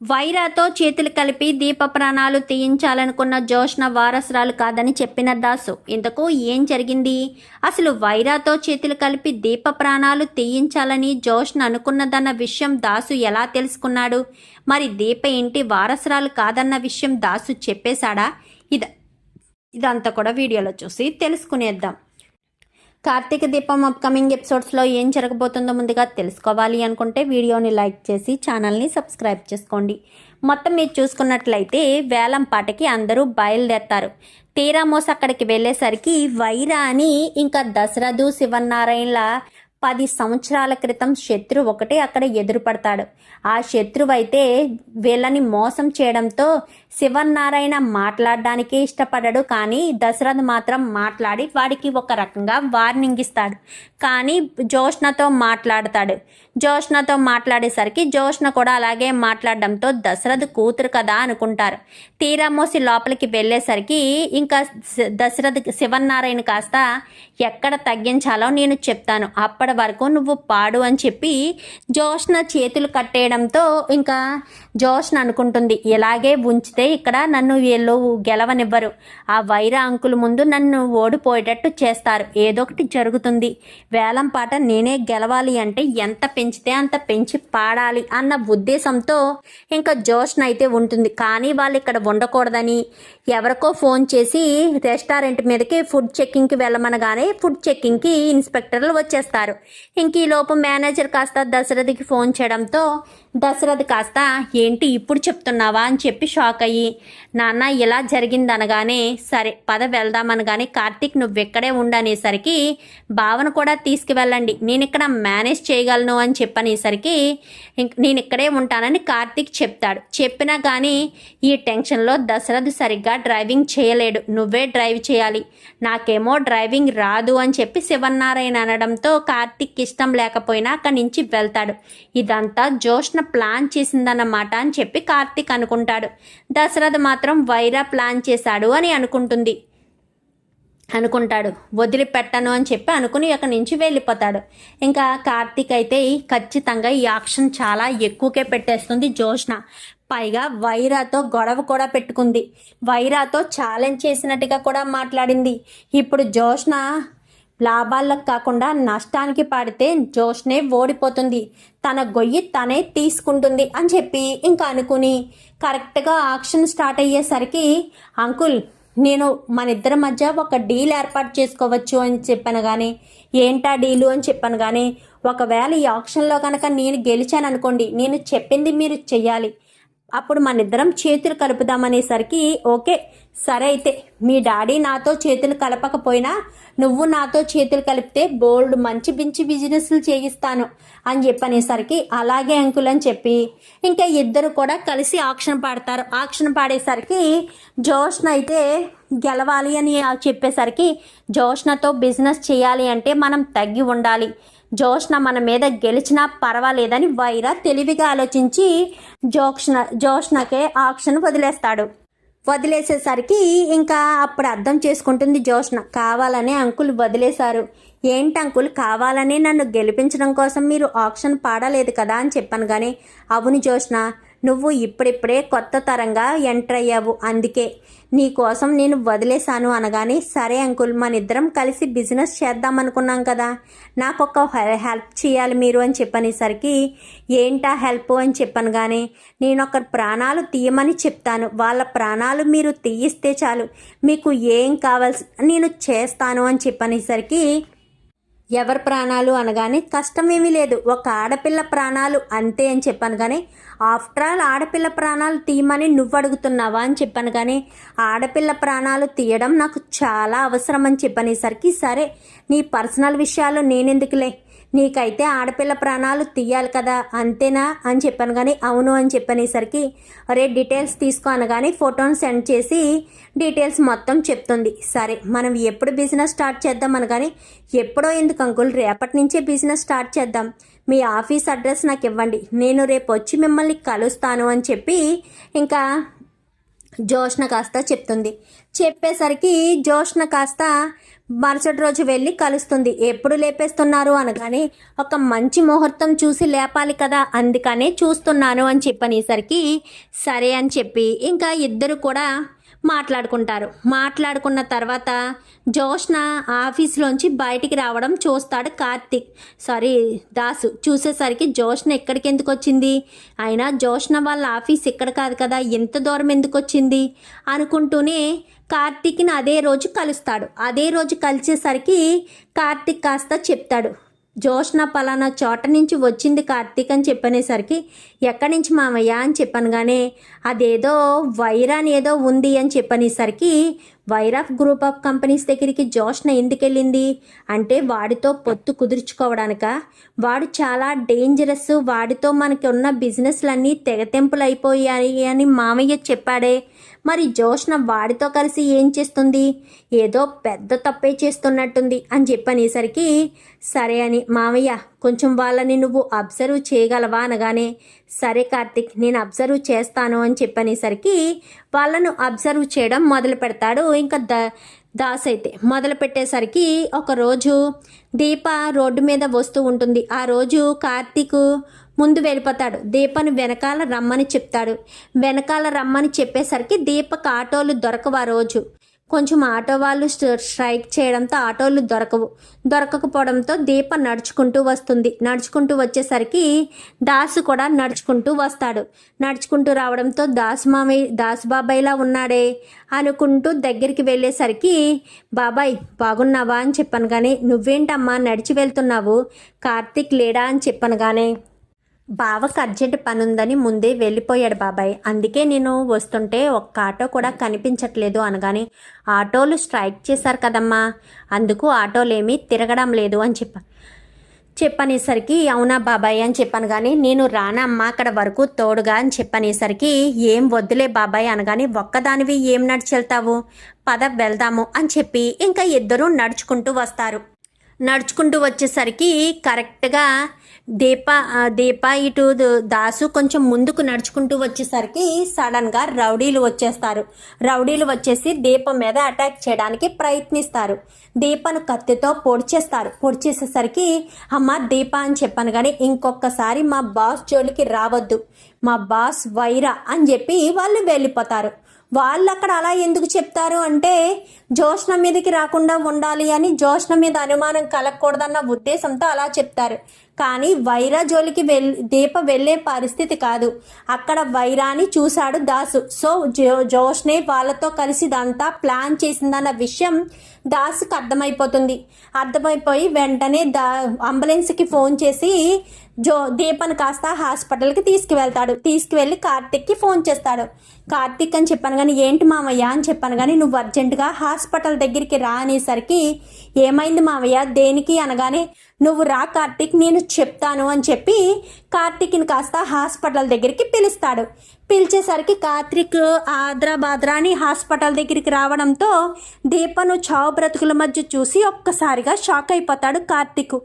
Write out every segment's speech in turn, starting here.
వైరాతో చేతులు కలిపి దీప ప్రాణాలు తీయించాలనుకున్న జోష్న వారసురాలు కాదని చెప్పిన దాసు ఇంతకు ఏం జరిగింది? అసలు వైరాతో చేతులు కలిపి దీప ప్రాణాలు తీయించాలని జోష్న అనుకున్నదన్న విషయం దాసు ఎలా తెలుసుకున్నాడు? మరి దీప ఇంటి వారసురాలు కాదన్న విషయం దాసు చెప్పేశాడా? ఇద ఇదంతా కూడా వీడియోలో చూసి తెలుసుకునేద్దాం. కార్తీక దీపం అప్కమింగ్ ఎపిసోడ్స్లో ఏం జరగబోతుందో ముందుగా తెలుసుకోవాలి అనుకుంటే వీడియోని లైక్ చేసి ఛానల్ని సబ్స్క్రైబ్ చేసుకోండి. మొత్తం మీరు చూసుకున్నట్లయితే వేలం పాటకి అందరూ బయలుదేరతారు. తీరా మోస అక్కడికి వెళ్ళేసరికి వైరా అని ఇంకా దశరథు శివనారాయణల పది సంవత్సరాల క్రితం శత్రు ఒకటే అక్కడ ఎదురుపడతాడు. ఆ శత్రువు అయితే వీళ్ళని మోసం చేయడంతో శివనారాయణ మాట్లాడడానికే ఇష్టపడడు. కానీ దశరథ్ మాత్రం మాట్లాడి వాడికి ఒక రకంగా వార్నింగ్ ఇస్తాడు. కానీ జోష్నతో మాట్లాడతాడు. జోష్నతో మాట్లాడేసరికి జోష్న కూడా అలాగే మాట్లాడడంతో దశరథ్ కూతురు కదా అనుకుంటారు. తీరామోసి లోపలికి వెళ్ళేసరికి ఇంకా దశరథ్ శివనారాయణ కాస్త ఎక్కడ తగ్గించాలో నేను చెప్తాను. అప్పటి వరకు నువ్వు పాడు అని చెప్పి జోష్న చేతులు కట్టేయడంతో ఇంకా జోష్న అనుకుంటుంది ఇలాగే ఉంచితే ఇక్కడ నన్ను వీళ్ళు గెలవనివ్వరు. ఆ వైర అంకుల ముందు నన్ను ఓడిపోయేటట్టు చేస్తారు. ఏదో ఒకటి జరుగుతుంది. వేలం పాట నేనే గెలవాలి అంటే ఎంత పెంచితే అంత పెంచి పాడాలి అన్న ఉద్దేశంతో ఇంకా జోష్న అయితే ఉంటుంది. కానీ వాళ్ళు ఇక్కడ ఉండకూడదని ఎవరికో ఫోన్ చేసి రెస్టారెంట్ మీదకి ఫుడ్ చెక్కింగ్కి వెళ్ళమనగానే ఫుడ్ చెక్కింగ్కి ఇన్స్పెక్టర్లు వచ్చేస్తారు. ఇంక ఈ మేనేజర్ కాస్త దశరథకి ఫోన్ చేయడంతో దశరథ్ కాస్త ఏంటి ఇప్పుడు చెప్తున్నావా? అని చెప్పి షాక్ అయ్యి నాన్న ఇలా జరిగింది అనగానే సరే పద వెళ్దామనగానే కార్తీక్ నువ్వెక్కడే ఉండనేసరికి భావన కూడా తీసుకువెళ్ళండి. నేను ఇక్కడ మేనేజ్ చేయగలను అని చెప్పనేసరికి ఇంక నేను ఇక్కడే ఉంటానని కార్తీక్ చెప్తాడు. చెప్పినా కానీ ఈ టెన్షన్లో దశరథ్ సరిగ్గా డ్రైవింగ్ చేయలేడు. నువ్వే డ్రైవ్ చేయాలి. నాకేమో డ్రైవింగ్ రాదు అని చెప్పి శివన్నారాయణ అనడంతో కార్ కార్తిక్ ఇష్టం లేకపోయినా అక్కడి నుంచి వెళ్తాడు. ఇదంతా జోష్న ప్లాన్ చేసిందన్నమాట అని చెప్పి కార్తీక్ అనుకుంటాడు. దశరథ్ మాత్రం వైరా ప్లాన్ చేశాడు అని అనుకుంటుంది. అనుకుంటాడు. వదిలిపెట్టను అని చెప్పి అనుకుని అక్కడి నుంచి వెళ్ళిపోతాడు. ఇంకా కార్తీక్ అయితే ఖచ్చితంగా ఈ యాక్షన్ చాలా ఎక్కువకే పెట్టేస్తుంది జోష్న. పైగా వైరాతో గొడవ కూడా పెట్టుకుంది. వైరాతో ఛాలెంజ్ చేసినట్టుగా కూడా మాట్లాడింది. ఇప్పుడు జోష్న లాభాలకు కాకుండా నష్టానికి పాడితే జోష్నే ఓడిపోతుంది. తన గొయ్యి తనే తీసుకుంటుంది అని చెప్పి ఇంకా అనుకుని కరెక్ట్గా ఆక్షన్ స్టార్ట్ అయ్యేసరికి అంకుల్ నేను మన ఇద్దరి మధ్య ఒక డీల్ ఏర్పాటు చేసుకోవచ్చు అని చెప్పాను కానీ ఏంటా డీలు అని చెప్పాను కానీ ఒకవేళ ఈ ఆప్షన్లో కనుక నేను గెలిచాను అనుకోండి నేను చెప్పింది మీరు చెయ్యాలి. అప్పుడు మన ఇద్దరం చేతులు కలుపుదామనేసరికి ఓకే సరే అయితే మీ డాడీ నాతో చేతులు కలపకపోయినా నువ్వు నాతో చేతులు కలిపితే బోల్డ్ మంచి బించి బిజినెస్లు చేయిస్తాను అని చెప్పనేసరికి అలాగే అంకుల్ అని చెప్పి ఇంకా ఇద్దరు కూడా కలిసి ఆక్షన్ పాడతారు. ఆక్షన్ పాడేసరికి జోష్న అయితే గెలవాలి అని చెప్పేసరికి జోష్నతో బిజినెస్ చేయాలి అంటే మనం తగ్గి ఉండాలి. జోష్ణ మన మీద గెలిచినా పర్వాలేదని వైరా తెలివిగా ఆలోచించి జోష్న జోష్ణకే ఆక్షన్ వదిలేస్తాడు. వదిలేసేసరికి ఇంకా అప్పుడు అర్థం చేసుకుంటుంది జోష్ణ. కావాలనే అంకుల్ వదిలేశారు. ఏంటి అంకుల్ కావాలని నన్ను గెలిపించడం కోసం మీరు ఆక్షన్ పాడలేదు కదా అని చెప్పాను కానీ అవును జోష్ణ నువ్వు ఇప్పుడిప్పుడే కొత్త తరంగా ఎంటర్ అయ్యావు. అందుకే నీ కోసం నేను వదిలేశాను అనగానే సరే అంకుల్ మన ఇద్దరం కలిసి బిజినెస్ చేద్దాం అనుకున్నాం కదా. నాకు ఒక హెల్ప్ చేయాలి మీరు అని చెప్పనేసరికి ఏంటా హెల్ప్ అని చెప్పను కానీ నేను ఒక ప్రాణాలు తీయమని చెప్తాను. వాళ్ళ ప్రాణాలు మీరు తీయిస్తే చాలు. మీకు ఏం కావాల్సి నేను చేస్తాను అని చెప్పనేసరికి ఎవరి ప్రాణాలు అనగానే కష్టమేమీ లేదు. ఒక ఆడపిల్ల ప్రాణాలు అంతే అని చెప్పాను కానీ ఆఫ్టర్ ఆల్ ఆడపిల్ల ప్రాణాలు తీయమని నువ్వు అడుగుతున్నావా అని చెప్పాను కానీ ఆడపిల్ల ప్రాణాలు తీయడం నాకు చాలా అవసరం అని చెప్పనేసరికి సరే నీ పర్సనల్ విషయాలు నేనెందుకులే? నీకైతే ఆడపిల్ల ప్రాణాలు తీయాలి కదా అంతేనా? అని చెప్పాను కానీ అవును అని చెప్పనేసరికి అరే డీటెయిల్స్ తీసుకో అనగానే ఫోటోని సెండ్ చేసి డీటెయిల్స్ మొత్తం చెప్తుంది. సరే మనం ఎప్పుడు బిజినెస్ స్టార్ట్ చేద్దాం అనగానే ఎప్పుడో ఎందుకు అంకుల్ రేపటి నుంచే బిజినెస్ స్టార్ట్ చేద్దాం. మీ ఆఫీస్ అడ్రస్ నాకు ఇవ్వండి. నేను రేపు వచ్చి మిమ్మల్ని కలుస్తాను అని చెప్పి ఇంకా జోష్న కాస్త చెప్తుంది. చెప్పేసరికి జోష్న కాస్త మరుసటి రోజు వెళ్ళి కలుస్తుంది. ఎప్పుడు లేపేస్తున్నారు అనగానే ఒక మంచి ముహూర్తం చూసి లేపాలి కదా అందుకనే చూస్తున్నాను అని చెప్పనేసరికి సరే అని చెప్పి ఇంకా ఇద్దరు కూడా మాట్లాడుకుంటారు. మాట్లాడుకున్న తర్వాత జోష్న ఆఫీస్లోంచి బయటికి రావడం చూస్తాడు కార్తిక్. సారీ దాసు చూసేసరికి జోష్న ఎక్కడికి ఎందుకు వచ్చింది అయినా జోష్న వాళ్ళ ఆఫీస్ ఇక్కడ కాదు కదా ఎంత దూరం ఎందుకు వచ్చింది అనుకుంటూనే కార్తీక్ని అదే రోజు కలుస్తాడు. అదే రోజు కలిసేసరికి కార్తీక్ కాస్త చెప్తాడు. జోష్న పలానా చోట నుంచి వచ్చింది కార్తీక్ అని చెప్పనేసరికి ఎక్కడి నుంచి మామయ్య? అని చెప్పాను కానీ అదేదో వైరాన్ ఏదో ఉంది అని చెప్పనేసరికి వైరాఫ్ గ్రూప్ ఆఫ్ కంపెనీస్ దగ్గరికి జోష్న ఎందుకెళ్ళింది? అంటే వాడితో పొత్తు కుదుర్చుకోవడానిక? వాడు చాలా డేంజరస్ వాడితో మనకి ఉన్న బిజినెస్లన్నీ తెగతెంపులు అయిపోయాయి అని మామయ్య చెప్పాడే. మరి జోష్న వాడితో కలిసి ఏం చేస్తుంది? ఏదో పెద్ద తప్పే చేస్తున్నట్టుంది అని చెప్పనేసరికి సరే అని మామయ్య కొంచెం వాళ్ళని నువ్వు అబ్జర్వ్ చేయగలవా అనగానే సరే కార్తిక్ నేను అబ్జర్వ్ చేస్తాను అని చెప్పనేసరికి వాళ్ళను అబ్జర్వ్ చేయడం మొదలు పెడతాడు. ఇంకా ద దాస్ అయితే మొదలు పెట్టేసరికి ఒకరోజు దీప రోడ్డు మీద వస్తూ ఉంటుంది. ఆ రోజు కార్తీక్ ముందు వెళ్ళిపోతాడు. దీపను వెనకాల రమ్మని చెప్తాడు. వెనకాల రమ్మని చెప్పేసరికి దీపకు ఆటోలు దొరకవు ఆ రోజు. కొంచెం ఆటో వాళ్ళు స్ట్రైక్ చేయడంతో ఆటోలు దొరకవు. దొరకకపోవడంతో దీప నడుచుకుంటూ వస్తుంది. నడుచుకుంటూ వచ్చేసరికి దాసు కూడా నడుచుకుంటూ వస్తాడు. నడుచుకుంటూ రావడంతో దాసు మామయ్య దాసు బాబాయ్లా ఉన్నాడే అనుకుంటూ దగ్గరికి వెళ్ళేసరికి బాబాయ్ బాగున్నావా? అని చెప్పాను కానీ నువ్వేంటమ్మా నడిచి వెళ్తున్నావు? కార్తీక్ లేడా? అని చెప్పాను కానీ బావకు అర్జెంట్ పని ఉందని ముందే వెళ్ళిపోయాడు బాబాయ్. అందుకే నేను వస్తుంటే ఒక్క ఆటో కూడా కనిపించట్లేదు అనగానే ఆటోలు స్ట్రైక్ చేశారు కదమ్మా అందుకు ఆటోలేమీ తిరగడం లేదు అని చెప్పా చెప్పనేసరికి అవునా బాబాయ్ అని చెప్పాను కానీ నేను రానమ్మా అక్కడ వరకు తోడుగా అని చెప్పనేసరికి ఏం వద్దులే బాబాయ్ అనగానే ఒక్కదానివి ఏం నడిచెళ్తావు? పద వెళ్దాము అని చెప్పి ఇంకా ఇద్దరూ నడుచుకుంటూ వస్తారు. నడుచుకుంటూ వచ్చేసరికి కరెక్ట్గా దీప దీప ఇటు దాసు కొంచెం ముందుకు నడుచుకుంటూ వచ్చేసరికి సడన్గా రౌడీలు వచ్చేస్తారు. రౌడీలు వచ్చేసి దీప మీద అటాక్ చేయడానికి ప్రయత్నిస్తారు. దీపను కత్తితో పొడిచేస్తారు. పొడిచేసేసరికి అమ్మ దీప అని చెప్పాను కానీ ఇంకొకసారి మా బాస్ జోలికి రావద్దు. మా బాస్ వైరా అని చెప్పి వాళ్ళు వెళ్ళిపోతారు. వాళ్ళు అక్కడ అలా ఎందుకు చెప్తారు అంటే జోష్ణ మీదకి రాకుండా ఉండాలి అని జోష్ణ మీద అనుమానం కలగకూడదన్న ఉద్దేశంతో అలా చెప్తారు. కానీ వైరా జోలికి వెల్ దీప వెళ్ళే పరిస్థితి కాదు. అక్కడ వైరాని చూశాడు దాసు. సో జో జోష్నే వాళ్ళతో కలిసి ఇదంతా ప్లాన్ చేసిందన్న విషయం దాసుకు అర్థమైపోతుంది. అర్థమైపోయి వెంటనే దా అంబులెన్స్కి ఫోన్ చేసి జో దీపను కాస్త హాస్పిటల్కి తీసుకువెళ్తాడు. తీసుకువెళ్ళి కార్తిక్కి ఫోన్ చేస్తాడు. కార్తిక్ అని చెప్పాను కానీ ఏంటి మామయ్య? అని చెప్పాను కానీ నువ్వు అర్జెంటుగా హాస్పిటల్ హాస్పిటల్ దగ్గరికి రా అనేసరికి ఏమైంది మావయ్య? దేనికి అనగానే నువ్వు రా కార్తీక్ నేను చెప్తాను అని చెప్పి కార్తీక్ని కాస్త హాస్పిటల్ దగ్గరికి పిలుస్తాడు. పిలిచేసరికి కార్తీక్ ఆద్రా బాద్రా అని హాస్పిటల్ దగ్గరికి రావడంతో దీపను చావు బ్రతుకుల మధ్య చూసి ఒక్కసారిగా షాక్ అయిపోతాడు కార్తీక్.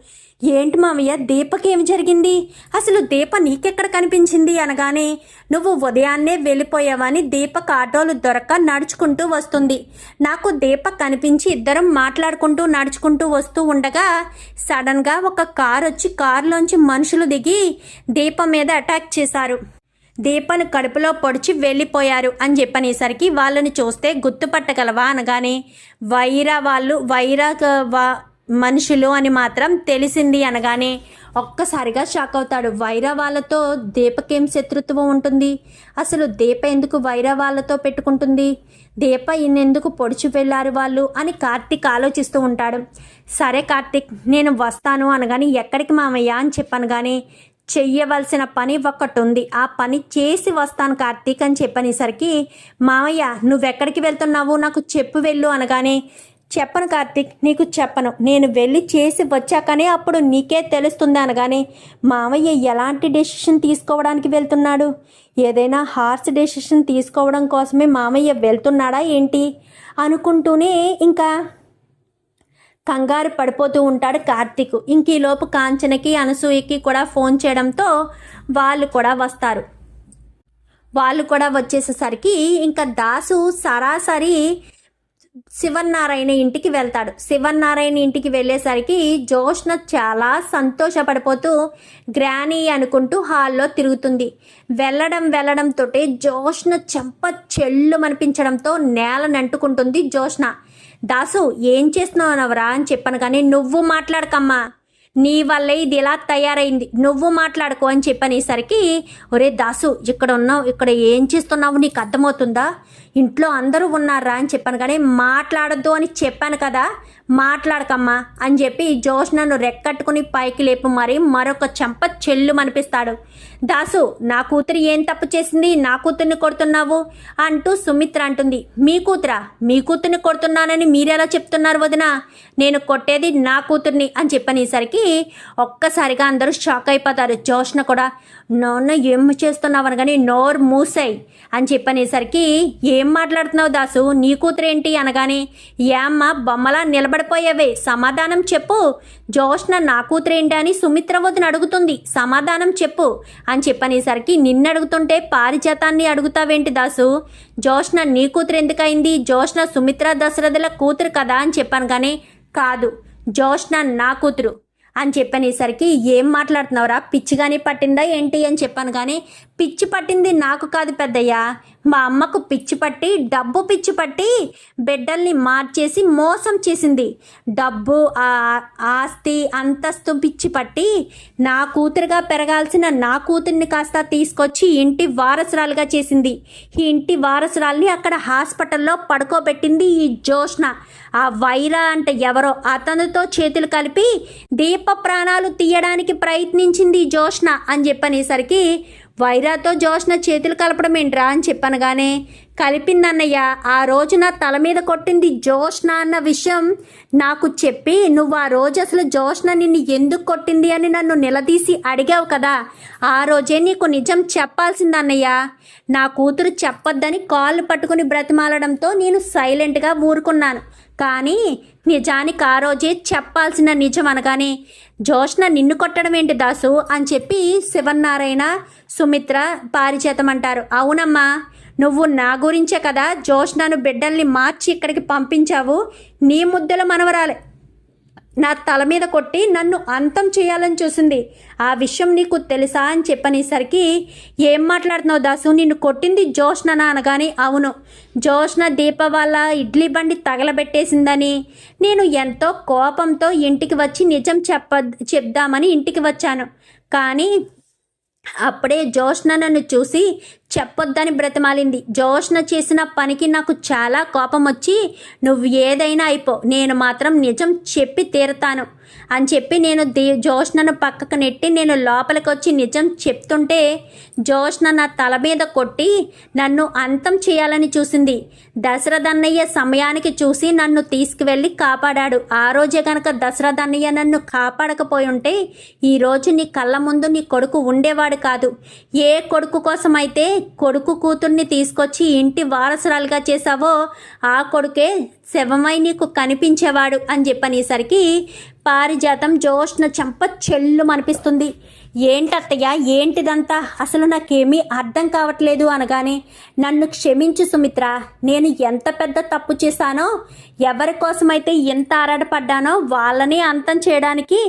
ఏంటి మామయ్య దీపకి ఏం జరిగింది? అసలు దీప నీకెక్కడ కనిపించింది? అనగానే నువ్వు ఉదయాన్నే వెళ్ళిపోయావని దీపక్ ఆటోలు దొరక్క నడుచుకుంటూ వస్తుంది. నాకు దీప కనిపించి ఇద్దరం మాట్లాడుకుంటూ నడుచుకుంటూ వస్తూ ఉండగా సడన్ సడన్గా ఒక కార్ వచ్చి కారులోంచి మనుషులు దిగి దీప మీద అటాక్ చేశారు. దీపను కడుపులో పొడిచి వెళ్ళిపోయారు అని చెప్పనేసరికి వాళ్ళని చూస్తే గుర్తుపట్టగలవా అనగానే వైరా వాళ్ళు వైరా మనుషులు అని మాత్రం తెలిసింది అనగానే ఒక్కసారిగా షాక్ అవుతాడు. వైరా వాళ్ళతో దీపకేం శత్రుత్వం ఉంటుంది? అసలు దీప ఎందుకు వైరా వాళ్ళతో పెట్టుకుంటుంది? దీప ఇన్నెందుకు పొడిచి వెళ్ళారు వాళ్ళు అని కార్తీక్ ఆలోచిస్తూ ఉంటాడు. సరే కార్తీక్ నేను వస్తాను అనగాని ఎక్కడికి మామయ్య అని చెప్పాను కానీ చెయ్యవలసిన పని ఒకటి ఉంది ఆ పని చేసి వస్తాను కార్తీక్ అని చెప్పనేసరికి మామయ్య నువ్వెక్కడికి వెళ్తున్నావు? నాకు చెప్పు వెళ్ళు అనగానే చెప్పను కార్తీక్ నీకు చెప్పను. నేను వెళ్ళి చేసి వచ్చాకనే అప్పుడు నీకే తెలుస్తుంది అనగానే మామయ్య ఎలాంటి డెసిషన్ తీసుకోవడానికి వెళ్తున్నాడు? ఏదైనా హార్స్ డెసిషన్ తీసుకోవడం కోసమే మామయ్య వెళ్తున్నాడా ఏంటి? అనుకుంటూనే ఇంకా కంగారు పడిపోతూ ఉంటాడు కార్తీక్. ఇంక ఈలోపు కాంచనకి అనసూయకి కూడా ఫోన్ చేయడంతో వాళ్ళు కూడా వస్తారు. వాళ్ళు కూడా వచ్చేసేసరికి ఇంకా దాసు సరాసరి శివన్నారాయణ ఇంటికి వెళ్తాడు. శివన్నారాయణ ఇంటికి వెళ్ళేసరికి జోష్న చాలా సంతోషపడిపోతూ గ్రానీ అనుకుంటూ హాల్లో తిరుగుతుంది. వెళ్ళడం వెళ్ళడంతో జోష్న చెంప చెల్లు అనిపించడంతో నేలనంటుకుంటుంది జోష్న. దాసు ఏం చేస్తున్నావు నవరా అని చెప్పాను కానీ నువ్వు మాట్లాడకమ్మా. నీ వల్లే ఇది ఇలా తయారైంది? నువ్వు మాట్లాడుకో అని చెప్పనేసరికి ఒరే దాసు ఇక్కడ ఉన్నావు ఇక్కడ ఏం చేస్తున్నావు? నీకు అర్థమవుతుందా? ఇంట్లో అందరూ ఉన్నారా? అని చెప్పాను. కానీ మాట్లాడద్దు అని చెప్పాను కదా మాట్లాడకమ్మా అని చెప్పి జోష్నను రెక్కట్టుకుని పైకి లేపు మరి మరొక చెంప చెల్లు అనిపిస్తాడు దాసు నా కూతురు ఏం తప్పు చేసింది? నా కూతుర్ని కొడుతున్నావు? అంటూ సుమిత్ర అంటుంది. మీ కూతురా? మీ కూతుర్ని కొడుతున్నానని మీరెలా చెప్తున్నారు వదిన? నేను కొట్టేది నా కూతుర్ని అని చెప్పనేసరికి ఒక్కసారిగా అందరూ షాక్ అయిపోతారు. జోష్న కూడా నోన్న ఏం చేస్తున్నావు అనగానే నోరు మూసాయి అని చెప్పనేసరికి ఏం మాట్లాడుతున్నావు దాసు? నీ కూతురేంటి? అనగానే ఏమ్మ బొమ్మలా నిలబడిపోయావే. సమాధానం చెప్పు. జోష్న నా కూతురేంటి అని సుమిత్ర వదిన అడుగుతుంది. సమాధానం చెప్పు అని చెప్పనేసరికి నిన్ను అడుగుతుంటే పారిజాతాన్ని అడుగుతావేంటి దాసు? జోష్న నీ కూతురు ఎందుకైంది? జోష్న సుమిత్ర దశరథుల కూతురు కదా అని చెప్పాను కానీ కాదు జోష్న నా కూతురు అని చెప్పనేసరికి ఏం మాట్లాడుతున్నావురా? పిచ్చి కానీ పట్టిందా ఏంటి అని చెప్పాను కానీ పిచ్చి పట్టింది నాకు కాదు పెద్దయ్యా. మా అమ్మకు పిచ్చి పట్టి డబ్బు పిచ్చి పట్టి బిడ్డల్ని మార్చేసి మోసం చేసింది. డబ్బు ఆ ఆస్తి అంతస్తు పిచ్చి పట్టి నా కూతురుగా పెరగాల్సిన నా కూతుర్ని కాస్త తీసుకొచ్చి ఇంటి వారసురాలుగా చేసింది. ఈ ఇంటి వారసురాల్ని అక్కడ హాస్పిటల్లో పడుకోబెట్టింది ఈ జోష్న ఆ వైరా అంటే ఎవరో అతనితో చేతులు కలిపి దీప ప్రాణాలు తీయడానికి ప్రయత్నించింది ఈ జోష్న అని చెప్పనేసరికి వైరాతో జోష్న చేతులు కలపడం ఏంట్రా అని చెప్పనగానే కలిపిందన్నయ్య ఆ రోజు నా తల మీద కొట్టింది జోష్న అన్న విషయం నాకు చెప్పి నువ్వు ఆ రోజు అసలు జోష్న నిన్ను ఎందుకు కొట్టింది అని నన్ను నిలదీసి అడిగావు కదా. ఆ రోజే నీకు నిజం చెప్పాల్సిందన్నయ్య. నా కూతురు చెప్పొద్దని కాళ్ళు పట్టుకుని బ్రతిమాలడంతో నేను సైలెంట్గా ఊరుకున్నాను. కానీ నిజానికి ఆ రోజే చెప్పాల్సిన నిజం అనగానే జోష్న నిన్ను కొట్టడం ఏంటి దాసు? అని చెప్పి శివన్నారాయణ సుమిత్ర పారిచేతం అంటారు అవునమ్మా నువ్వు నా గురించే కదా జోష్నను బిడ్డల్ని మార్చి ఇక్కడికి పంపించావు. నీ ముద్దల మనవరాలే. నా తల మీద కొట్టి నన్ను అంతం చేయాలని చూసింది. ఆ విషయం నీకు తెలుసా అని చెప్పనేసరికి ఏం మాట్లాడుతున్నావు దాసు? నిన్ను కొట్టింది జోష్న అనగానే అవును. జోష్న దీప వాళ్ళ ఇడ్లీ బండి తగలబెట్టేసిందని నేను ఎంతో కోపంతో ఇంటికి వచ్చి నిజం చెప్ప చెప్దామని ఇంటికి వచ్చాను. కానీ అప్పుడే జోష్ణ నన్ను చూసి చెప్పొద్దని బ్రతిమాలింది. జోష్ణ చేసిన పనికి నాకు చాలా కోపం వచ్చి నువ్వు ఏదైనా అయిపో నేను మాత్రం నిజం చెప్పి తీరుతాను. అని చెప్పి నేను దే జోష్నను పక్కకు నెట్టి నేను లోపలికి వచ్చి నిజం చెప్తుంటే జోష్న నా తల మీద కొట్టి నన్ను అంతం చేయాలని చూసింది. దశరథన్నయ్య సమయానికి చూసి నన్ను తీసుకువెళ్ళి కాపాడాడు. ఆ రోజే కనుక దశరథన్నయ్య నన్ను కాపాడకపోయి ఉంటే ఈరోజు నీ కళ్ళ ముందు నీ కొడుకు ఉండేవాడు కాదు. ఏ కొడుకు కోసమైతే కొడుకు కూతుర్ని తీసుకొచ్చి ఇంటి వారసురాలుగా చేశావో ఆ కొడుకే శవమై నీకు కనిపించేవాడు అని చెప్పనేసరికి పారిజాతం జోష్న చెంప చెల్లు అనిపిస్తుంది ఏంటత్తయ్య ఏంటిదంతా? అసలు నాకేమీ అర్థం కావట్లేదు అనగానే నన్ను క్షమించు సుమిత్ర నేను ఎంత పెద్ద తప్పు చేశానో ఎవరి కోసమైతే ఎంత ఆరాటపడ్డానో వాళ్ళని అంతం చేయడానికి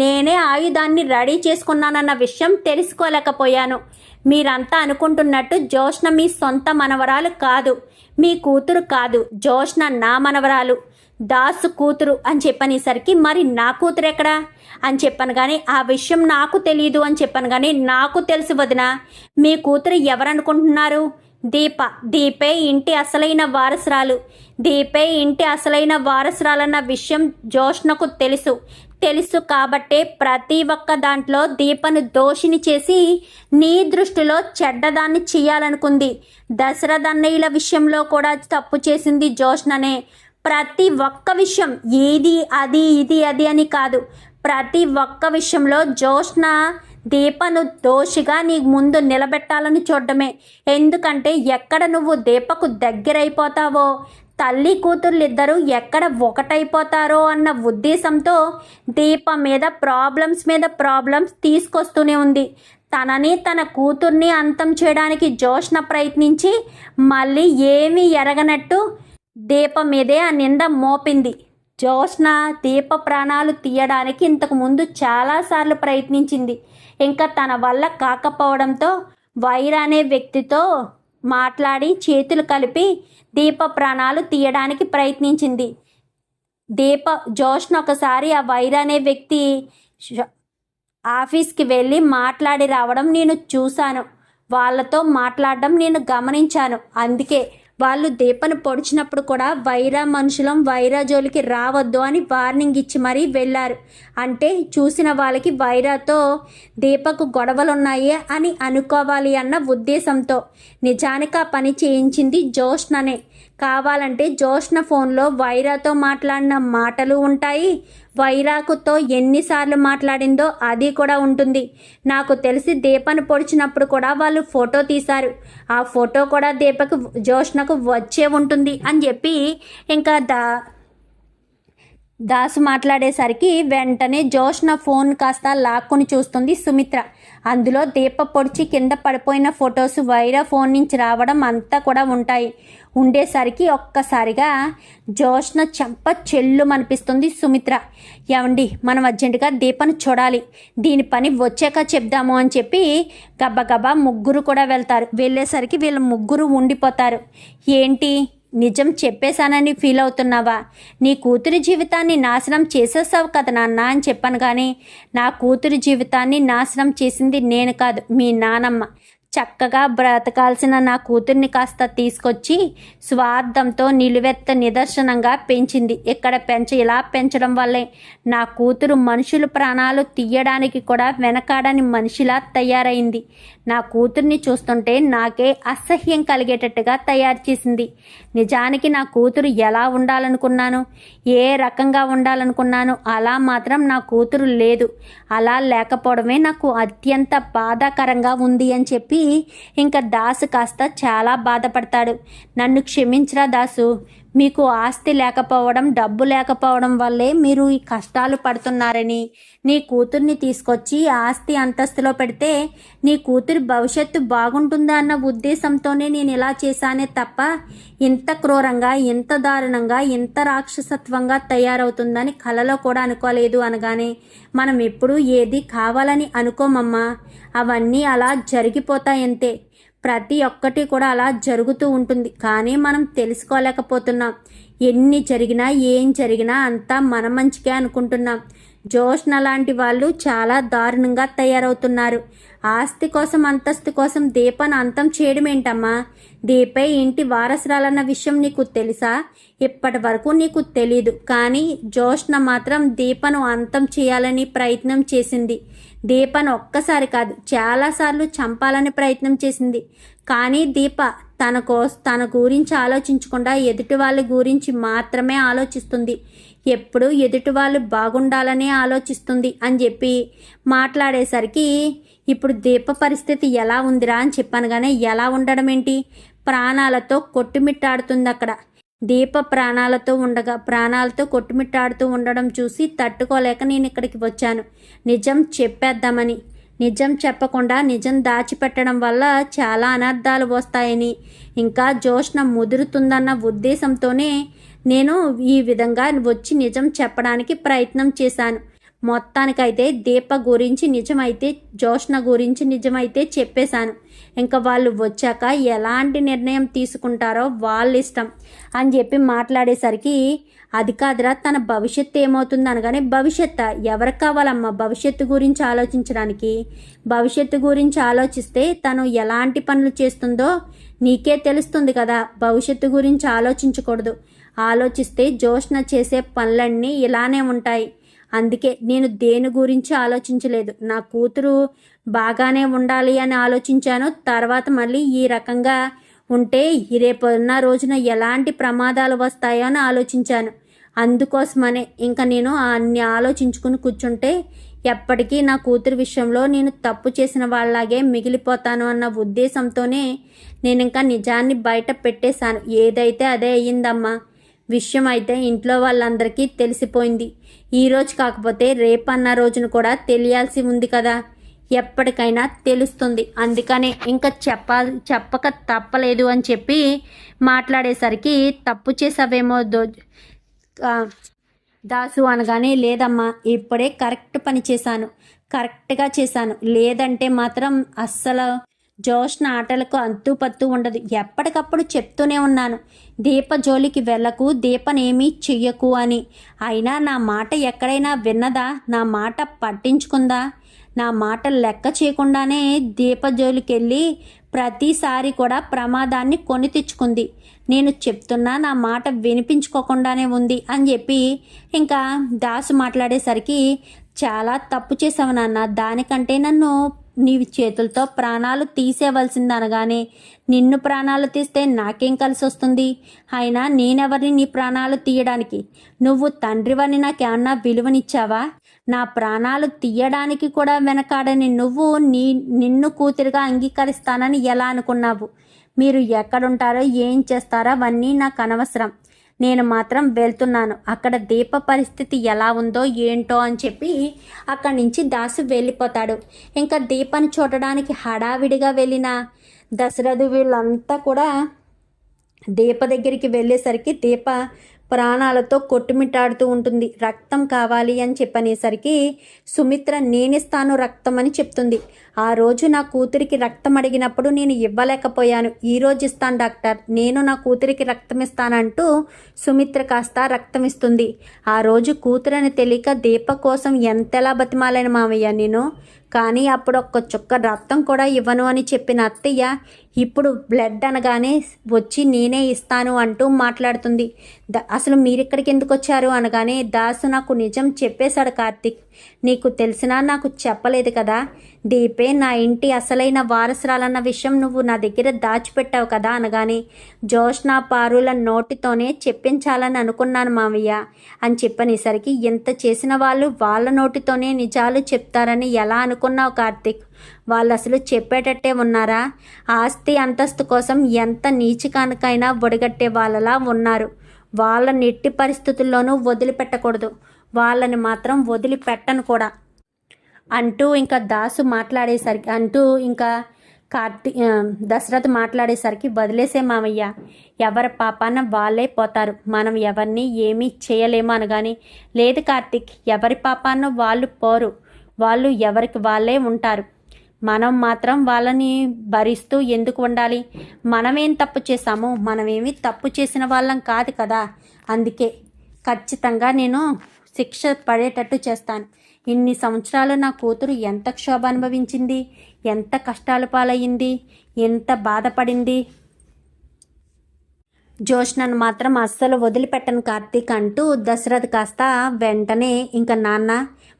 నేనే ఆయుధాన్ని రెడీ చేసుకున్నానన్న విషయం తెలుసుకోలేకపోయాను. మీరంతా అనుకుంటున్నట్టు జోష్న మీ సొంత మనవరాలు కాదు. మీ కూతురు కాదు జోష్న నా మనవరాలు. దాసు కూతురు అని చెప్పనేసరికి మరి నా కూతురు ఎక్కడా? అని చెప్పాను కానీ ఆ విషయం నాకు తెలియదు అని చెప్పాను కానీ నాకు తెలిసి వదిన మీ కూతురు ఎవరనుకుంటున్నారు? దీప దీపే ఇంటి అసలైన వారసురాలు. దీపే ఇంటి అసలైన వారసురాలన్న విషయం జోష్నకు తెలుసు. తెలుసు కాబట్టే ప్రతి ఒక్క దాంట్లో దీపను దోషిని చేసి నీ దృష్టిలో చెడ్డదాన్ని చేయాలనుకుంది. దశరథన్నయ్యల విషయంలో కూడా తప్పు చేసింది జోష్ననే. ప్రతి ఒక్క విషయం ఏది అది ఇది అది అని కాదు. ప్రతి ఒక్క విషయంలో జోష్న దీపను దోషిగా నీ ముందు నిలబెట్టాలని చూడడమే. ఎందుకంటే ఎక్కడ నువ్వు దీపకు దగ్గరైపోతావో తల్లి కూతుర్లిద్దరూ ఎక్కడ ఒకటైపోతారో అన్న ఉద్దేశంతో దీప మీద ప్రాబ్లమ్స్ మీద ప్రాబ్లమ్స్ తీసుకొస్తూనే ఉంది. తనని తన కూతుర్ని అంతం చేయడానికి జోష్న ప్రయత్నించి మళ్ళీ ఏమీ ఎరగనట్టు దీప మీదే ఆ నింద మోపింది. జ్యోష్ణ దీప ప్రాణాలు తీయడానికి ఇంతకుముందు చాలాసార్లు ప్రయత్నించింది. ఇంకా తన వల్ల కాకపోవడంతో వైర్ అనే వ్యక్తితో మాట్లాడి చేతులు కలిపి దీప ప్రాణాలు తీయడానికి ప్రయత్నించింది. దీప జోష్న ఒకసారి ఆ వైర్ అనే వ్యక్తి ఆఫీస్కి వెళ్ళి మాట్లాడి రావడం నేను చూశాను. వాళ్ళతో మాట్లాడడం నేను గమనించాను. అందుకే వాళ్ళు దీపను పొడిచినప్పుడు కూడా వైరా మనుషులం వైరా జోలికి రావద్దు అని వార్నింగ్ ఇచ్చి మరీ వెళ్ళారు. అంటే చూసిన వాళ్ళకి వైరాతో దీపకు గొడవలున్నాయి అని అనుకోవాలి అన్న ఉద్దేశంతో. నిజానికి ఆ పని చేయించింది జోష్ననే. కావాలంటే జోష్న ఫోన్లో వైరాతో మాట్లాడిన మాటలు ఉంటాయి. వైరాకుతో ఎన్నిసార్లు మాట్లాడిందో అది కూడా ఉంటుంది. నాకు తెలిసి దీపను పొడిచినప్పుడు కూడా వాళ్ళు ఫోటో తీశారు. ఆ ఫోటో కూడా దీపకు జోష్నకు వచ్చే ఉంటుంది అని చెప్పి ఇంకా దా దాసు మాట్లాడేసరికి వెంటనే జోష్న ఫోన్ కాస్త లాక్కొని చూస్తుంది సుమిత్ర. అందులో దీప పొడిచి కింద పడిపోయిన ఫొటోస్ వైరా ఫోన్ నుంచి రావడం అంతా కూడా ఉంటాయి. ఉండేసరికి ఒక్కసారిగా జోష్న చెంప చెల్లు అనిపిస్తుంది సుమిత్ర. ఏమండి మనం అర్జెంటుగా దీపను చూడాలి. దీని పని వచ్చాక చెప్దాము అని చెప్పి గబగబా ముగ్గురు కూడా వెళ్తారు. వెళ్ళేసరికి వీళ్ళ ముగ్గురు ఉండిపోతారు. ఏంటి? నిజం చెప్పేశానని ఫీల్ అవుతున్నావా? నీ కూతురి జీవితాన్ని నాశనం చేసేసావు కదా నాన్న అని చెప్పాను కానీ నా కూతురి జీవితాన్ని నాశనం చేసింది నేను కాదు మీ నానమ్మ. చక్కగా బ్రతకాల్సిన నా కూతుర్ని కాస్త తీసుకొచ్చి స్వార్థంతో నిలువెత్త నిదర్శనంగా పెంచింది. ఇక్కడ పెంచ ఇలా పెంచడం వల్లే నా కూతురు మనుషుల ప్రాణాలు తీయడానికి కూడా వెనకాడని మనిషిలా తయారైంది. నా కూతుర్ని చూస్తుంటే నాకే అసహ్యం కలిగేటట్టుగా తయారు చేసింది. నిజానికి నా కూతురు ఎలా ఉండాలనుకున్నాను? ఏ రకంగా ఉండాలనుకున్నాను? అలా మాత్రం నా కూతురు లేదు. అలా లేకపోవడమే నాకు అత్యంత బాధాకరంగా ఉంది అని చెప్పి ఇంకా దాసు కాస్త చాలా బాధపడతాడు. నన్ను క్షమించరా దాసు. మీకు ఆస్తి లేకపోవడం డబ్బు లేకపోవడం వల్లే మీరు ఈ కష్టాలు పడుతున్నారని నీ కూతుర్ని తీసుకొచ్చి ఆస్తి అంతస్తులో పెడితే నీ కూతురి భవిష్యత్తు బాగుంటుందా అన్న ఉద్దేశంతోనే నేను ఇలా చేశానే తప్ప ఇంత క్రూరంగా ఇంత దారుణంగా ఇంత రాక్షసత్వంగా తయారవుతుందని కలలో కూడా అనుకోలేదు అనగానే మనం ఎప్పుడూ ఏది కావాలని అనుకోమమ్మా. అవన్నీ అలా జరిగిపోతాయంతే. ప్రతి ఒక్కటి కూడా అలా జరుగుతూ ఉంటుంది. కానీ మనం తెలుసుకోలేకపోతున్నాం. ఎన్ని జరిగినా ఏం జరిగినా అంతా మన మంచికే అనుకుంటున్నాం. జోష్న లాంటి వాళ్ళు చాలా దారుణంగా తయారవుతున్నారు. ఆస్తి కోసం అంతస్తు కోసం దీపను అంతం చేయడం ఏంటమ్మా? దీపే ఇంటి వారసురాలన్న విషయం నీకు తెలుసా? ఇప్పటి వరకు నీకు తెలీదు. కానీ జోష్న మాత్రం దీపను అంతం చేయాలని ప్రయత్నం చేసింది. దీపను ఒక్కసారి కాదు చాలాసార్లు చంపాలని ప్రయత్నం చేసింది. కానీ దీప తన కోస్ తన గురించి ఆలోచించకుండా ఎదుటి వాళ్ళ గురించి మాత్రమే ఆలోచిస్తుంది. ఎప్పుడు ఎదుటి వాళ్ళు బాగుండాలనే ఆలోచిస్తుంది అని చెప్పి మాట్లాడేసరికి ఇప్పుడు దీప పరిస్థితి ఎలా ఉందిరా అని చెప్పాను కానీ ఎలా ఉండడం ఏంటి ప్రాణాలతో కొట్టుమిట్టాడుతుంది అక్కడ దీప ప్రాణాలతో ఉండగా ప్రాణాలతో కొట్టుమిట్టాడుతూ ఉండడం చూసి తట్టుకోలేక నేను ఇక్కడికి వచ్చాను. నిజం చెప్పేద్దామని. నిజం చెప్పకుండా నిజం దాచిపెట్టడం వల్ల చాలా అనర్థాలు వస్తాయని. ఇంకా జోష్ణ ముదురుతుందన్న ఉద్దేశంతోనే నేను ఈ విధంగా వచ్చి నిజం చెప్పడానికి ప్రయత్నం చేశాను. మొత్తానికైతే దీప గురించి నిజమైతే జోష్ణ గురించి నిజమైతే చెప్పేశాను. ఇంకా వాళ్ళు వచ్చాక ఎలాంటి నిర్ణయం తీసుకుంటారో వాళ్ళ ఇష్టం అని చెప్పి మాట్లాడేసరికి అది కాదురా తన భవిష్యత్తు ఏమవుతుంది అనగానే భవిష్యత్ ఎవరికి కావాలమ్మా భవిష్యత్తు గురించి ఆలోచించడానికి? భవిష్యత్తు గురించి ఆలోచిస్తే తను ఎలాంటి పనులు చేస్తుందో నీకే తెలుస్తుంది కదా భవిష్యత్తు గురించి ఆలోచించకూడదు. ఆలోచిస్తే జోష్న చేసే పనులన్నీ ఇలానే ఉంటాయి. అందుకే నేను దేని గురించి ఆలోచించలేదు. నా కూతురు బాగానే ఉండాలి అని ఆలోచించాను. తర్వాత మళ్ళీ ఈ రకంగా ఉంటే రేపున్న రోజున ఎలాంటి ప్రమాదాలు వస్తాయో అని ఆలోచించాను. అందుకోసమనే ఇంకా నేను అన్ని ఆలోచించుకుని కూర్చుంటే ఎప్పటికీ నా కూతురు విషయంలో నేను తప్పు చేసిన వాళ్ళలాగే మిగిలిపోతాను అన్న ఉద్దేశంతోనే నేను ఇంకా నిజాన్ని బయట పెట్టేశాను. ఏదైతే అదే అయ్యిందమ్మా. విషయం అయితే ఇంట్లో వాళ్ళందరికీ తెలిసిపోయింది. ఈరోజు కాకపోతే రేపన్న రోజున కూడా తెలియాల్సి ఉంది కదా. ఎప్పటికైనా తెలుస్తుంది. అందుకనే ఇంకా చెప్పాలి చెప్పక తప్పలేదు అని చెప్పి మాట్లాడేసరికి తప్పు చేసావేమో దో దాసు అనగానే లేదమ్మా ఇప్పుడే కరెక్ట్ పని చేశాను. కరెక్ట్గా చేశాను. లేదంటే మాత్రం అస్సలు జోష్న ఆటలకు అంతు పత్తు ఉండదు. ఎప్పటికప్పుడు చెప్తూనే ఉన్నాను. దీప జోలికి వెళ్ళకు దీపనేమీ చెయ్యకు అని. అయినా నా మాట ఎక్కడైనా విన్నదా? నా మాట పట్టించుకుందా? నా మాట లెక్క చేయకుండానే దీపజోలికెళ్ళి ప్రతిసారి కూడా ప్రమాదాన్ని కొని తెచ్చుకుంది. నేను చెప్తున్నా నా మాట వినిపించుకోకుండానే ఉంది అని చెప్పి ఇంకా దాసు మాట్లాడేసరికి చాలా తప్పు చేసావు నాన్న. దానికంటే నన్ను నీ చేతులతో ప్రాణాలు తీసేవలసింది అనగానే నిన్ను ప్రాణాలు తీస్తే నాకేం కలిసి వస్తుంది అయినా నేనెవరిని నీ ప్రాణాలు తీయడానికి? నువ్వు తండ్రివని నాకేమన్నా విలువనిచ్చావా? నా ప్రాణాలు తీయడానికి కూడా వెనకాడని నువ్వు నీ నిన్ను కూతురుగా అంగీకరిస్తానని ఎలా అనుకున్నావు? మీరు ఎక్కడుంటారో ఏం చేస్తారో అవన్నీ నాకు అనవసరం. నేను మాత్రం వెళ్తున్నాను. అక్కడ దీప పరిస్థితి ఎలా ఉందో ఏంటో అని చెప్పి అక్కడి నుంచి దాసు వెళ్ళిపోతాడు. ఇంకా దీపని చూడడానికి హడావిడిగా వెళ్ళిన దశరథు వీళ్ళంతా కూడా దీప దగ్గరికి వెళ్ళేసరికి దీప ప్రాణాలతో కొట్టుమిట్టాడుతూ ఉంటుంది. రక్తం కావాలి అని చెప్పనేసరికి సుమిత్ర నేనిస్తాను రక్తం అని చెప్తుంది. ఆ రోజు నా కూతురికి రక్తం అడిగినప్పుడు నేను ఇవ్వలేకపోయాను. ఈ రోజు ఇస్తాను డాక్టర్. నేను నా కూతురికి రక్తం ఇస్తానంటూ సుమిత్ర కాస్త రక్తం ఇస్తుంది ఆ రోజు కూతురని తెలియక దీప కోసం ఎంతలా బతిమాలని మామయ్య నేను. కానీ అప్పుడు ఒక్క చుక్క రక్తం కూడా ఇవ్వను అని చెప్పిన అత్తయ్య ఇప్పుడు బ్లడ్ అనగానే వచ్చి నేనే ఇస్తాను అంటూ మాట్లాడుతుంది. ద అసలు మీరిక్కడికి ఎందుకు వచ్చారు అనగానే దాసు నాకు నిజం చెప్పేశాడు కార్తిక్. నీకు తెలిసినా నాకు చెప్పలేదు కదా. దీపే నా ఇంటి అసలైన వారసురాలన్న విషయం నువ్వు నా దగ్గర దాచిపెట్టావు కదా అనగానే జోష్నా పారుల నోటితోనే చెప్పించాలని అనుకున్నాను మామయ్య అని చెప్పనేసరికి ఎంత చేసిన వాళ్ళు వాళ్ళ నోటితోనే నిజాలు చెప్తారని ఎలా అనుకున్నావు కార్తిక్? వాళ్ళు అసలు చెప్పేటట్టే ఉన్నారా? ఆస్తి అంతస్తు కోసం ఎంత నీచికానికైనా ఒడిగట్టే వాళ్ళలా ఉన్నారు. వాళ్ళ నెట్టి పరిస్థితుల్లోనూ వదిలిపెట్టకూడదు. వాళ్ళని మాత్రం వదిలిపెట్టను కూడా. అంటూ ఇంకా దాసు మాట్లాడేసరికి అంటూ ఇంకా కార్తీ దశరథ్ మాట్లాడేసరికి వదిలేసే మామయ్య ఎవరి పాపాన వాళ్ళే పోతారు. మనం ఎవరిని ఏమీ చేయలేము అనగాని లేదు కార్తీక్ ఎవరి పాపాన వాళ్ళు పోరు. వాళ్ళు ఎవరికి వాళ్ళే ఉంటారు. మనం మాత్రం వాళ్ళని భరిస్తూ ఎందుకు ఉండాలి? మనమేం తప్పు చేశాము? మనమేమి తప్పు చేసిన వాళ్ళం కాదు కదా. అందుకే ఖచ్చితంగా నేను శిక్ష పడేటట్టు చేస్తాను. ఇన్ని సంవత్సరాలు నా కూతురు ఎంత క్షోభ అనుభవించింది? ఎంత కష్టాల పాలయ్యింది? ఎంత బాధపడింది? జోష్నను మాత్రం అస్సలు వదిలిపెట్టను కార్తీక్ అంటూ దశరథ్ కాస్త వెంటనే ఇంకా నాన్న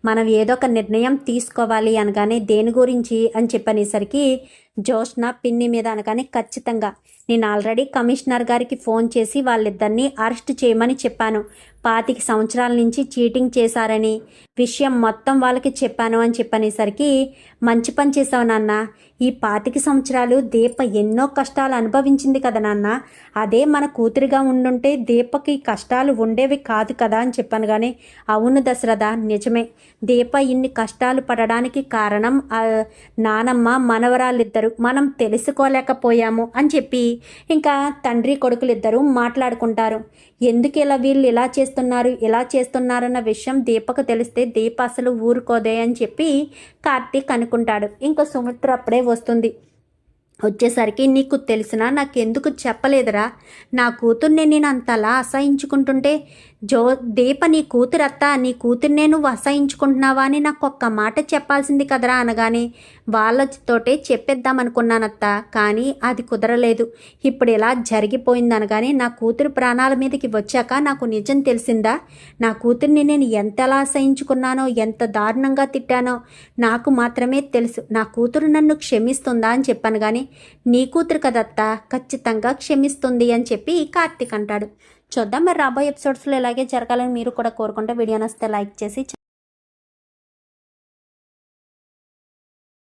మనం ఏదో ఒక నిర్ణయం తీసుకోవాలి అనగానే దేని గురించి అని చెప్పనేసరికి జోష్న పిన్ని మీద అనగానే ఖచ్చితంగా. నేను ఆల్రెడీ కమిషనర్ గారికి ఫోన్ చేసి వాళ్ళిద్దరిని అరెస్ట్ చేయమని చెప్పాను. పాతిక సంవత్సరాల నుంచి చీటింగ్ చేశారని విషయం మొత్తం వాళ్ళకి చెప్పాను అని చెప్పనేసరికి మంచి పని చేసావు నాన్న. ఈ పాతిక సంవత్సరాలు దీప ఎన్నో కష్టాలు అనుభవించింది కదా నాన్న. అదే మన కూతురిగా ఉండుంటే దీపకి కష్టాలు ఉండేవి కాదు కదా అని చెప్పాను కానీ అవును దశరథ నిజమే. దీప ఇన్ని కష్టాలు పడడానికి కారణం నానమ్మ మనవరాలిద్దరు మనం తెలుసుకోలేకపోయాము అని చెప్పి ఇంకా తండ్రి కొడుకులు ఇద్దరు మాట్లాడుకుంటారు. ఎందుకు ఇలా వీళ్ళు ఇలా చేస్తున్నారు ఇలా చేస్తున్నారన్న విషయం దీపకు తెలిస్తే దీప అసలు ఊరుకోదే అని చెప్పి కార్తీక్ అనుకుంటాడు. ఇంకా సుమిత్ర అప్పుడే వస్తుంది. వచ్చేసరికి నీకు తెలిసినా నాకెందుకు చెప్పలేదురా? నా కూతుర్ని నేను అంతలా అసహించుకుంటుంటే జో దీప నీ కూతురత్త నీ కూతుర్నే నువ్వు అసహించుకుంటున్నావా అని నాకు ఒక్క మాట చెప్పాల్సింది కదరా అనగానే వాళ్ళతోటే చెప్పేద్దామనుకున్నానత్త. కానీ అది కుదరలేదు. ఇప్పుడు ఇలా జరిగిపోయింది అనగానే నా కూతురు ప్రాణాల మీదకి వచ్చాక నాకు నిజం తెలిసిందా? నా కూతుర్ని నేను ఎంతలా అసహించుకున్నానో ఎంత దారుణంగా తిట్టానో నాకు మాత్రమే తెలుసు. నా కూతురు నన్ను క్షమిస్తుందా అని చెప్పాను కానీ నీ కూతురు కదత్తా ఖచ్చితంగా క్షమిస్తుంది అని చెప్పి కార్తీక్ అంటాడు. చూద్దాం మరి రాబోయే ఎపిసోడ్స్లో ఇలాగే జరగాలని మీరు కూడా కోరుకుంటే వీడియో నస్తే లైక్ చేసి